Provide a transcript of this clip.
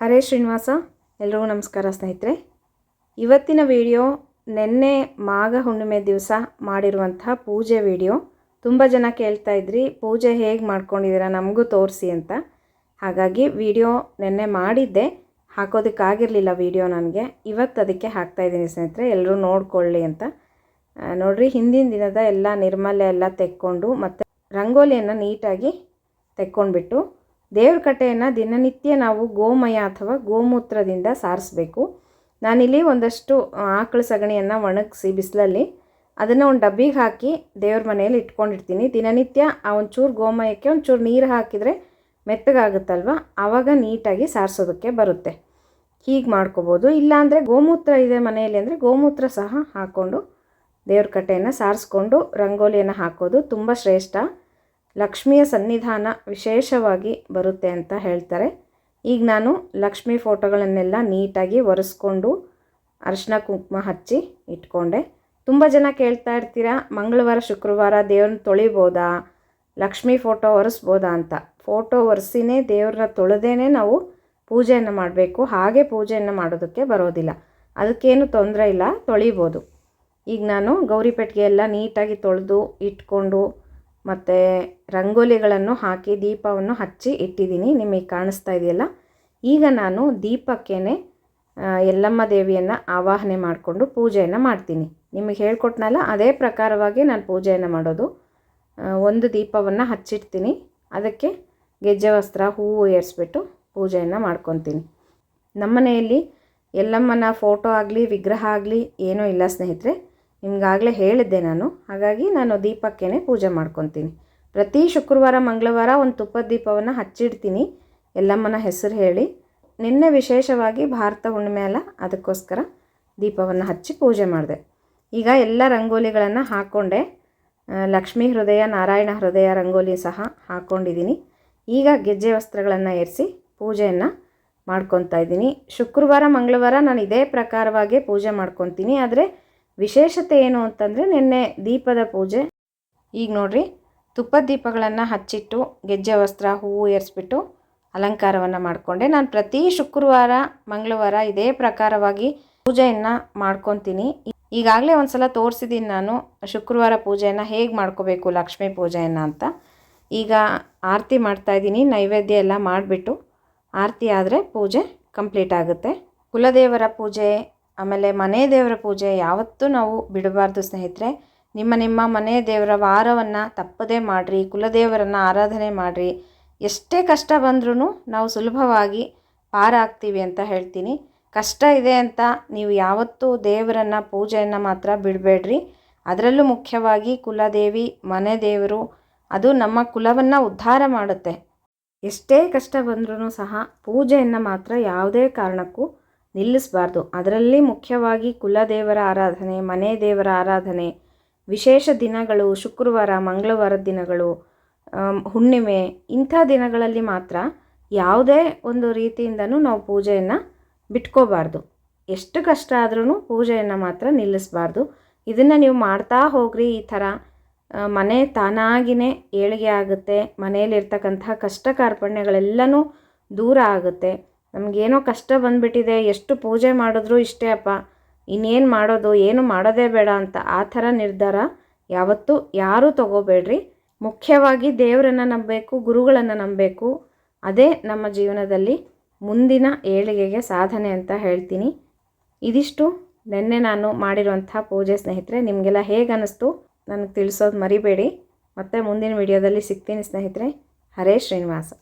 ಹರೇ ಶ್ರೀನಿವಾಸ, ಎಲ್ರಿಗೂ ನಮಸ್ಕಾರ ಸ್ನೇಹಿತರೆ. ಇವತ್ತಿನ ವಿಡಿಯೋ ನಿನ್ನೆ ಮಾಘ ಹುಣ್ಣಿಮೆ ದಿವಸ ಮಾಡಿರುವಂತಹ ಪೂಜೆ ವಿಡಿಯೋ. ತುಂಬ ಜನ ಕೇಳ್ತಾ ಇದ್ರಿ, ಪೂಜೆ ಹೇಗೆ ಮಾಡ್ಕೊಂಡಿದ್ದೀರಾ ನಮಗೂ ತೋರಿಸಿ ಅಂತ. ಹಾಗಾಗಿ ವಿಡಿಯೋ ನಿನ್ನೆ ಮಾಡಿದ್ದೆ, ಹಾಕೋದಕ್ಕಾಗಿರಲಿಲ್ಲ ವಿಡಿಯೋ ನನಗೆ. ಇವತ್ತು ಅದಕ್ಕೆ ಹಾಕ್ತಾಯಿದ್ದೀನಿ ಸ್ನೇಹಿತರೆ ಎಲ್ಲರೂ ನೋಡಿಕೊಳ್ಳಿ ಅಂತ. ನೋಡ್ರಿ, ಹಿಂದಿನ ದಿನದ ಎಲ್ಲ ನಿರ್ಮಲ್ಯ ಎಲ್ಲ ತೆಕ್ಕೊಂಡು ಮತ್ತು ರಂಗೋಲಿಯನ್ನು ನೀಟಾಗಿ ತೆಕ್ಕೊಂಡ್ಬಿಟ್ಟು ದೇವ್ರ ಕಟ್ಟೆಯನ್ನು ದಿನನಿತ್ಯ ನಾವು ಗೋಮಯ ಅಥವಾ ಗೋಮೂತ್ರದಿಂದ ಸಾರಿಸ್ಬೇಕು. ನಾನಿಲ್ಲಿ ಒಂದಷ್ಟು ಆಕಳ ಸಗಣಿಯನ್ನು ಒಣಗಿಸಿ ಬಿಸಿಲಲ್ಲಿ. ಅದನ್ನು ಒಂದು ಡಬ್ಬಿಗೆ ಹಾಕಿ ದೇವ್ರ ಮನೆಯಲ್ಲಿ ಇಟ್ಕೊಂಡಿರ್ತೀನಿ. ದಿನನಿತ್ಯ ಆ ಒಂಚೂರು ಗೋಮಯಕ್ಕೆ ಒಂಚೂರು ನೀರು ಹಾಕಿದರೆ ಮೆತ್ತಗಾಗುತ್ತಲ್ವ? ಆವಾಗ ನೀಟಾಗಿ ಸಾರಿಸೋದಕ್ಕೆ ಬರುತ್ತೆ. ಹೀಗೆ ಮಾಡ್ಕೋಬೋದು. ಇಲ್ಲಾಂದರೆ ಗೋಮೂತ್ರ ಇದೆ ಮನೆಯಲ್ಲಿ ಅಂದರೆ ಗೋಮೂತ್ರ ಸಹ ಹಾಕ್ಕೊಂಡು ದೇವ್ರ ಕಟ್ಟೆಯನ್ನು ಸಾರಿಸ್ಕೊಂಡು, ರಂಗೋಲಿಯನ್ನು ಹಾಕೋದು ತುಂಬ ಶ್ರೇಷ್ಠ. ಲಕ್ಷ್ಮಿಯ ಸನ್ನಿಧಾನ ವಿಶೇಷವಾಗಿ ಬರುತ್ತೆ ಅಂತ ಹೇಳ್ತಾರೆ. ಈಗ ನಾನು ಲಕ್ಷ್ಮಿ ಫೋಟೋಗಳನ್ನೆಲ್ಲ ನೀಟಾಗಿ ಒರೆಸ್ಕೊಂಡು ಅರಿಶಿನ ಕುಂಕುಮ ಹಚ್ಚಿ ಇಟ್ಕೊಂಡೆ. ತುಂಬ ಜನ ಕೇಳ್ತಾ ಇರ್ತೀರಾ, ಮಂಗಳವಾರ, ಶುಕ್ರವಾರ ದೇವ್ರನ್ನ ತೊಳಿಬೋದಾ, ಲಕ್ಷ್ಮಿ ಫೋಟೋ ಒರೆಸ್ಬೋದಾ ಅಂತ. ಫೋಟೋ ಒರೆಸಿನೇ ದೇವ್ರನ್ನ ತೊಳೆದೇನೆ ನಾವು ಪೂಜೆಯನ್ನು ಮಾಡಬೇಕು. ಹಾಗೆ ಪೂಜೆಯನ್ನು ಮಾಡೋದಕ್ಕೆ ಬರೋದಿಲ್ಲ. ಅದಕ್ಕೇನು ತೊಂದರೆ ಇಲ್ಲ, ತೊಳಿಬೋದು. ಈಗ ನಾನು ಗೌರಿ ಎಲ್ಲ ನೀಟಾಗಿ ತೊಳೆದು ಇಟ್ಕೊಂಡು ಮತ್ತು ರಂಗೋಲಿಗಳನ್ನು ಹಾಕಿ ದೀಪವನ್ನು ಹಚ್ಚಿ ಇಟ್ಟಿದ್ದೀನಿ. ನಿಮಗೆ ಕಾಣಿಸ್ತಾ ಇದೆಯಲ್ಲ? ಈಗ ನಾನು ದೀಪಕ್ಕೇ ಯಲ್ಲಮ್ಮ ದೇವಿಯನ್ನು ಆವಾಹನೆ ಮಾಡಿಕೊಂಡು ಪೂಜೆಯನ್ನು ಮಾಡ್ತೀನಿ. ನಿಮಗೆ ಹೇಳ್ಕೊಟ್ನಲ್ಲ, ಅದೇ ಪ್ರಕಾರವಾಗಿ ನಾನು ಪೂಜೆಯನ್ನು ಮಾಡೋದು. ಒಂದು ದೀಪವನ್ನು ಹಚ್ಚಿಡ್ತೀನಿ. ಅದಕ್ಕೆ ಗೆಜ್ಜೆ, ವಸ್ತ್ರ, ಹೂವು ಏರಿಸ್ಬಿಟ್ಟು ಪೂಜೆಯನ್ನು ಮಾಡ್ಕೊತೀನಿ. ನಮ್ಮನೆಯಲ್ಲಿ ಎಲ್ಲಮ್ಮನ ಫೋಟೋ ಆಗಲಿ, ವಿಗ್ರಹ ಆಗಲಿ ಏನೂ ಇಲ್ಲ ಸ್ನೇಹಿತರೆ. ನಿಮ್ಗಾಗಲೇ ಹೇಳಿದ್ದೆ ನಾನು. ಹಾಗಾಗಿ ನಾನು ದೀಪಕ್ಕೇ ಪೂಜೆ ಮಾಡ್ಕೊತೀನಿ. ಪ್ರತಿ ಶುಕ್ರವಾರ, ಮಂಗಳವಾರ ಒಂದು ತುಪ್ಪದ ದೀಪವನ್ನು ಹಚ್ಚಿಡ್ತೀನಿ. ಎಲ್ಲಮ್ಮನ ಹೆಸರು ಹೇಳಿ. ನಿನ್ನೆ ವಿಶೇಷವಾಗಿ ಭಾರತ ಹುಣ್ಣಿಮೆ ಅಲ್ಲ ಅದಕ್ಕೋಸ್ಕರ ದೀಪವನ್ನು ಹಚ್ಚಿ ಪೂಜೆ ಮಾಡಿದೆ. ಈಗ ಎಲ್ಲ ರಂಗೋಲಿಗಳನ್ನು ಹಾಕ್ಕೊಂಡೆ ಲಕ್ಷ್ಮೀ ಹೃದಯ, ನಾರಾಯಣ ಹೃದಯ ರಂಗೋಲಿ ಸಹ ಹಾಕ್ಕೊಂಡಿದ್ದೀನಿ ಈಗ ಗೆಜ್ಜೆ ವಸ್ತ್ರಗಳನ್ನು ಏರಿಸಿ ಪೂಜೆಯನ್ನು ಮಾಡ್ಕೊತಾ ಇದ್ದೀನಿ ಶುಕ್ರವಾರ, ಮಂಗಳವಾರ ನಾನು ಇದೇ ಪ್ರಕಾರವಾಗಿ ಪೂಜೆ ಮಾಡ್ಕೊತೀನಿ. ಆದರೆ ವಿಶೇಷತೆ ಏನು ಅಂತಂದರೆ ನಿನ್ನೆ ದೀಪದ ಪೂಜೆ. ಈಗ ನೋಡಿರಿ ತುಪ್ಪದ ದೀಪಗಳನ್ನು ಹಚ್ಚಿಟ್ಟು, ಗೆಜ್ಜೆ ವಸ್ತ್ರ, ಹೂವು ಏರಿಸ್ಬಿಟ್ಟು ಅಲಂಕಾರವನ್ನು ಮಾಡಿಕೊಂಡೆ. ನಾನು ಪ್ರತಿ ಶುಕ್ರವಾರ, ಮಂಗಳವಾರ ಇದೇ ಪ್ರಕಾರವಾಗಿ ಪೂಜೆಯನ್ನು ಮಾಡ್ಕೊತೀನಿ. ಈಗಾಗಲೇ ಒಂದು ಸಲ ತೋರಿಸಿದ್ದೀನಿ ನಾನು, ಶುಕ್ರವಾರ ಪೂಜೆಯನ್ನು ಹೇಗೆ ಮಾಡ್ಕೋಬೇಕು, ಲಕ್ಷ್ಮೀ ಪೂಜೆಯನ್ನು ಅಂತ. ಈಗ ಆರತಿ ಮಾಡ್ತಾಯಿದ್ದೀನಿ ನೈವೇದ್ಯ ಎಲ್ಲ ಮಾಡಿಬಿಟ್ಟು, ಆರತಿ ಆದರೆ ಪೂಜೆ ಕಂಪ್ಲೀಟ್ ಆಗುತ್ತೆ. ಕುಲದೇವರ ಪೂಜೆ ಆಮೇಲೆ ಮನೆ ದೇವರ ಪೂಜೆ ಯಾವತ್ತೂ ನಾವು ಬಿಡಬಾರ್ದು ಸ್ನೇಹಿತರೆ. ನಿಮ್ಮ ನಿಮ್ಮ ಮನೆ ದೇವರ ವಾರವನ್ನು ತಪ್ಪದೇ ಮಾಡಿರಿ, ಕುಲದೇವರನ್ನು ಆರಾಧನೆ ಮಾಡಿರಿ. ಎಷ್ಟೇ ಕಷ್ಟ ಬಂದ್ರೂ ನಾವು ಸುಲಭವಾಗಿ ಪಾರಾಗ್ತೀವಿ ಅಂತ ಹೇಳ್ತೀನಿ. ಕಷ್ಟ ಇದೆ ಅಂತ ನೀವು ಯಾವತ್ತೂ ದೇವರನ್ನು, ಪೂಜೆಯನ್ನು ಮಾತ್ರ ಬಿಡಬೇಡ್ರಿ. ಅದರಲ್ಲೂ ಮುಖ್ಯವಾಗಿ ಕುಲದೇವಿ, ಮನೆ ದೇವರು, ಅದು ನಮ್ಮ ಕುಲವನ್ನು ಉದ್ಧಾರ ಮಾಡುತ್ತೆ. ಎಷ್ಟೇ ಕಷ್ಟ ಬಂದ್ರೂ ಸಹ ಪೂಜೆಯನ್ನು ಮಾತ್ರ ಯಾವುದೇ ಕಾರಣಕ್ಕೂ ನಿಲ್ಲಿಸಬಾರ್ದು. ಅದರಲ್ಲಿ ಮುಖ್ಯವಾಗಿ ಕುಲದೇವರ ಆರಾಧನೆ, ಮನೆ ದೇವರ ಆರಾಧನೆ, ವಿಶೇಷ ದಿನಗಳು, ಶುಕ್ರವಾರ ಮಂಗಳವಾರದ ದಿನಗಳು ಹುಣ್ಣಿಮೆ, ಇಂಥ ದಿನಗಳಲ್ಲಿ ಮಾತ್ರ ಯಾವುದೇ ಒಂದು ರೀತಿಯಿಂದನೂ ನಾವು ಪೂಜೆಯನ್ನು ಬಿಟ್ಕೋಬಾರ್ದು. ಎಷ್ಟು ಕಷ್ಟ ಆದ್ರೂ ಪೂಜೆಯನ್ನು ಮಾತ್ರ ನಿಲ್ಲಿಸಬಾರ್ದು. ಇದನ್ನು ನೀವು ಮಾಡ್ತಾ ಹೋಗ್ರಿ ಈ ಥರ. ಮನೆ ತಾನಾಗಿನೇ ಏಳಿಗೆ ಆಗುತ್ತೆ. ಮನೆಯಲ್ಲಿರ್ತಕ್ಕಂತಹ ಕಷ್ಟ ಕಾರ್ಪಣ್ಯಗಳೆಲ್ಲನೂ ದೂರ ಆಗುತ್ತೆ. ನಮಗೇನೋ ಕಷ್ಟ ಬಂದ್ಬಿಟ್ಟಿದೆ, ಎಷ್ಟು ಪೂಜೆ ಮಾಡಿದ್ರೂ ಇಷ್ಟೇ ಅಪ್ಪ. ಇನ್ನೇನು ಮಾಡೋದು, ಏನು ಮಾಡೋದೇ ಬೇಡ ಅಂತ ಆ ಥರ ನಿರ್ಧಾರ ಯಾವತ್ತೂ ಯಾರೂ ತಗೋಬೇಡ್ರಿ. ಮುಖ್ಯವಾಗಿ ದೇವರನ್ನು ನಂಬಬೇಕು, ಗುರುಗಳನ್ನು ನಂಬಬೇಕು. ಅದೇ ನಮ್ಮ ಜೀವನದಲ್ಲಿ ಮುಂದಿನ ಏಳಿಗೆಗೆ ಸಾಧನೆ ಅಂತ ಹೇಳ್ತೀನಿ. ಇದಿಷ್ಟು. ನಿನ್ನೆ ನಾನು ಮಾಡಿರುವಂಥ ಪೂಜೆ ಸ್ನೇಹಿತರೆ, ನಿಮಗೆಲ್ಲ ಹೇಗೆ ಅನ್ನಿಸ್ತು ನನಗೆ ತಿಳಿಸೋದು ಮರಿಬೇಡಿ. ಮತ್ತೆ ಮುಂದಿನ ವಿಡಿಯೋದಲ್ಲಿ ಸಿಗ್ತೀನಿ ಸ್ನೇಹಿತರೆ. ಹರೇ ಶ್ರೀನಿವಾಸ.